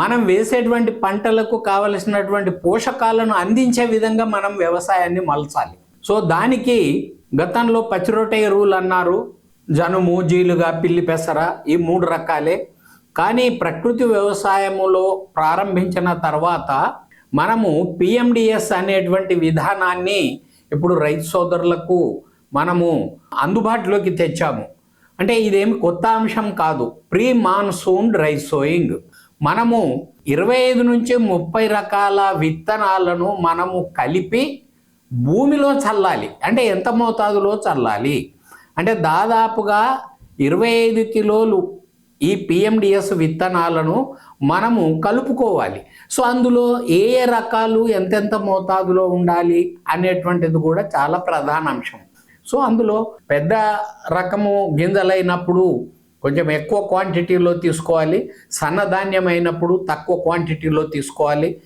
మనం వేసేటువంటి పంటలకు కావలసినటువంటి పోషకాలను అందించే విధంగా మనం వ్యవసాయాన్ని మలచాలి. సో దానికి గతంలో పచ్చిరొట్ట ఎరువులు అన్నారు. జనుము జీలుగా పిల్లి పెసర ఈ మూడు రకాలే. కానీ ప్రకృతి వ్యవసాయములో ప్రారంభించిన తర్వాత మనము పిఎండిఎస్ అనేటువంటి విధానాన్ని ఇప్పుడు రైతు సోదరులకు మనము అందుబాటులోకి తెచ్చాము. అంటే ఇదేమి కొత్త అంశం కాదు. Pre monsoon rice sowing. మనము ఇరవై ఐదు నుంచి ముప్పై రకాల విత్తనాలను మనము కలిపి భూమిలో చల్లాలి. అంటే ఎంత మోతాదులో చల్లాలి? అంటే దాదాపుగా ఇరవై ఐదు కిలోలు ఈ పిఎండిఎస్ విత్తనాలను మనము కలుపుకోవాలి. సో అందులో ఏ ఏ రకాలు ఎంతెంత మోతాదులో ఉండాలి అనేటువంటిది కూడా చాలా ప్రధాన అంశం. సో అందులో పెద్ద రకము గింజలైనప్పుడు కొంచెం ఎక్కువ క్వాంటిటీలో తీసుకోవాలి. సన్నధాన్యం అయినప్పుడు తక్కువ క్వాంటిటీలో తీసుకోవాలి.